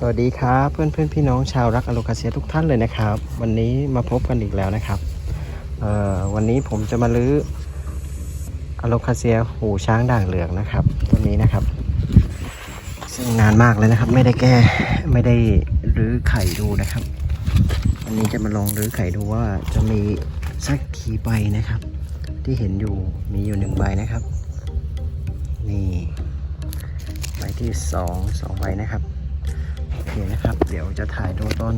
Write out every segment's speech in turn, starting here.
สวัสดีครับเพื่อนเพื่อนพี่น้องชาวรักอโลคาเซียทุกท่านเลยนะครับ วันนี้มาพบกันอีกแล้วนะครับวันนี้ผมจะมาลื้ออโลคาเซียหูช้างด่างเหลืองนะครับตัวนี้นะครับ ซึ่งนานมากเลยนะครับ ไม่ได้แก้ไม่ได้รื้อไข่ดูนะครับ วันนี้จะมาลองรื้อไข่ดูว่าจะมีสักกี่ใบนะครับ ที่เห็นอยู่มีอยู่หนึ่งใบนะครับนี่ใบที่สองสองใบนะครับ ดี๋ยวจะถ่ายดูต้น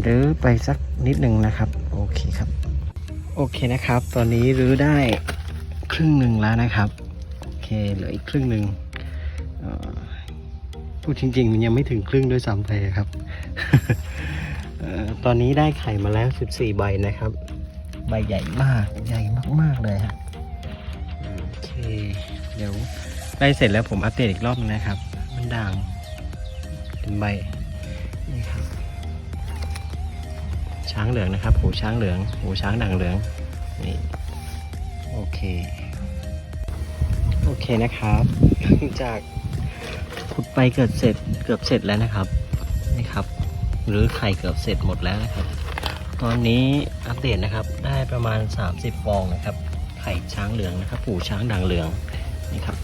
หรือไปสักนิดหนึ่งนะครับ โอเคครับ โอเคนะครับ ตอนนี้รื้อได้ครึ่งหนึ่งแล้วนะครับ โอเคเหลืออีกครึ่งหนึ่งพูดจริง ๆ มันยังไม่ถึงครึ่งด้วยซ้ำไปครับออตอนนี้ได้ไข่มาแล้ว 14 ใบนะครับ ใบใหญ่มากใหญ่มากๆเลยฮะโอเค เดี๋ยวใกล้เสร็จแล้วผมอัปเดตอีกรอบนึงนะครับ มันด่าง เป็นใบนี่ครับ ช้างเหลืองนะครับ หูช้างเหลือง หูช้างด่างเหลือง นี่ โอเค โอเคนะครับจากขุดไปเกือบเสร็จเกือบเสร็จแล้วนะครับ นี่ครับ หรือไข่เกือบเสร็จหมดแล้วนะครับ ตอนนี้อัปเดตนะครับ ได้ประมาณ 30 ฟองนะครับ ไข่ช้างเหลืองนะครับ หูช้างด่างเหลือง นี่ครับ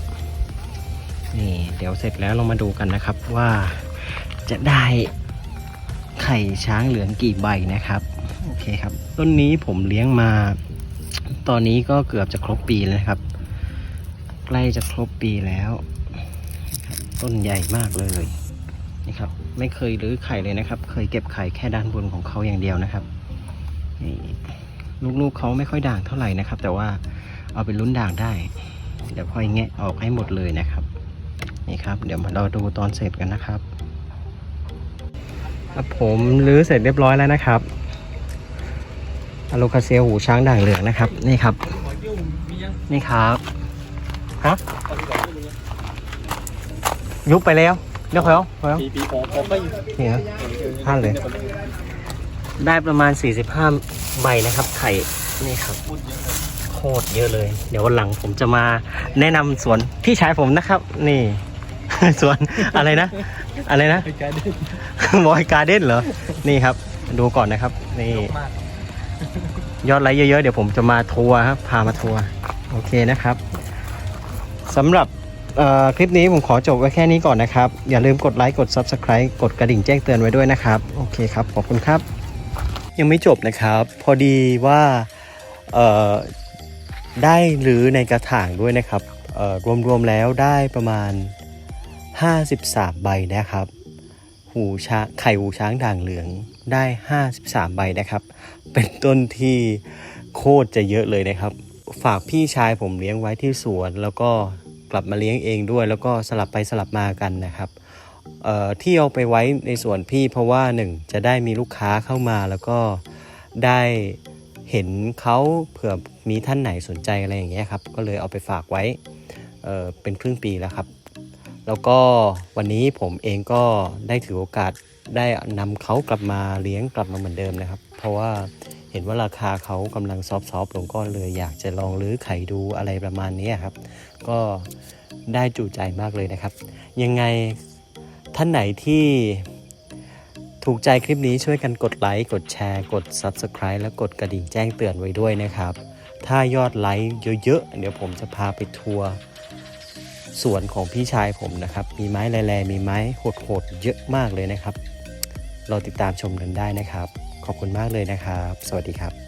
นี่เดี๋ยวเสร็จแล้วเรามาดูกันนะครับว่า จะได้ไข่ช้างเหลืองกี่ใบนะครับ โอเคครับ ต้นนี้ผมเลี้ยงมา ตอนนี้ก็เกือบจะครบปีแล้วครับ ใกล้จะครบปีแล้ว ต้นใหญ่มากเลยนี่ครับ ไม่เคยรื้อไข่เลยนะครับ เคยเก็บไข่แค่ด้านบนของเขาอย่างเดียวนะครับนี่ลูกๆเขาไม่ค่อยด่างเท่าไหร่นะครับ แต่ว่าเอาไปลุ้นด่างได้ เดี๋ยวค่อยแงะออกให้หมดเลยนะครับ นี่ครับ เดี๋ยวมาเราดูตอนเสร็จกันนะครับ ผมรื้อเสร็จเรียบร้อยแล้วนะครับอะโลคาเซียหูช้างด่างเหลืองนะครับ นี่ครับ นี่ครับฮะยุบไปแล้วเดี๋ยวเขาเขาปีปีของผมไม่ยู่นี่นะท่านเลย ได้ประมาณ 45 ใบนะครับ ไข่นี่ครับโคตรเยอะเลย เดี๋ยววันหลังผมจะมาแนะนำสวนพี่ชายผมนะครับ นี่ สวนอะไรนะ อะไรนะเป็นการเดินบอยการ์เด้นเหรอ นี่ครับ ดูก่อนนะครับ นี่มากยอดไลค์เยอะๆ เดี๋ยวผมจะมาทัวร์ครับ พามาทัวร์โอเคนะครับสำหรับเอ่อคลิปนี้ผมขอจบไว้แค่นี้ก่อนนะครับ อย่าลืมกดไลค์กด Subscribe กดกระดิ่งแจ้งเตือนไว้ด้วยนะครับ โอเคครับ ขอบคุณครับ ยังไม่จบนะครับ พอดีว่าเอ่อได้หรือในกระถางด้วยนะครับเอ่อรวมๆแล้วได้ประมาณ 53 ใบนะครับ หูช้างไข่หูช้างด่างเหลืองได้ 53 ใบนะครับ เป็นต้นที่โคตรจะเยอะเลยนะครับ ฝากพี่ชายผมเลี้ยงไว้ที่สวนแล้วก็กลับมาเลี้ยงเองด้วย แล้วก็สลับไปสลับมากันนะครับที่เอาไปไว้ในสวนพี่เพราะว่าหนึ่งจะได้มีลูกค้าเข้ามาแล้วก็ได้เห็นเขาเผื่อมีท่านไหนสนใจอะไรอย่างเงี้ยครับ ก็เลยเอาไปฝากไว้เเป็นครึ่งปีแล้วครับ แล้วก็วันนี้ผมเองก็ได้ถือโอกาสได้นำเขากลับมาเลี้ยงกลับมาเหมือนเดิมนะครับ เพราะว่าเห็นว่าราคาเขากำลังซอฟๆลงก็เลยอยากจะลองรื้อไขดูอะไรประมาณนี้ครับ ก็ได้จูใจมากเลยนะครับ ยังไงท่านไหนที่ถูกใจคลิปนี้ช่วยกันกดไลค์ กดแชร์ กด Subscribe และกดกระดิ่งแจ้งเตือนไว้ด้วยนะครับ ถ้ายอดไลค์เยอะๆ เดี๋ยวผมจะพาไปทัวร์ สวนของพี่ชายผมนะครับ มีไม้แร่ๆมีไม้โหดๆเยอะมากเลยนะครับ เราติดตามชมกันได้นะครับ ขอบคุณมากเลยนะครับ สวัสดีครับ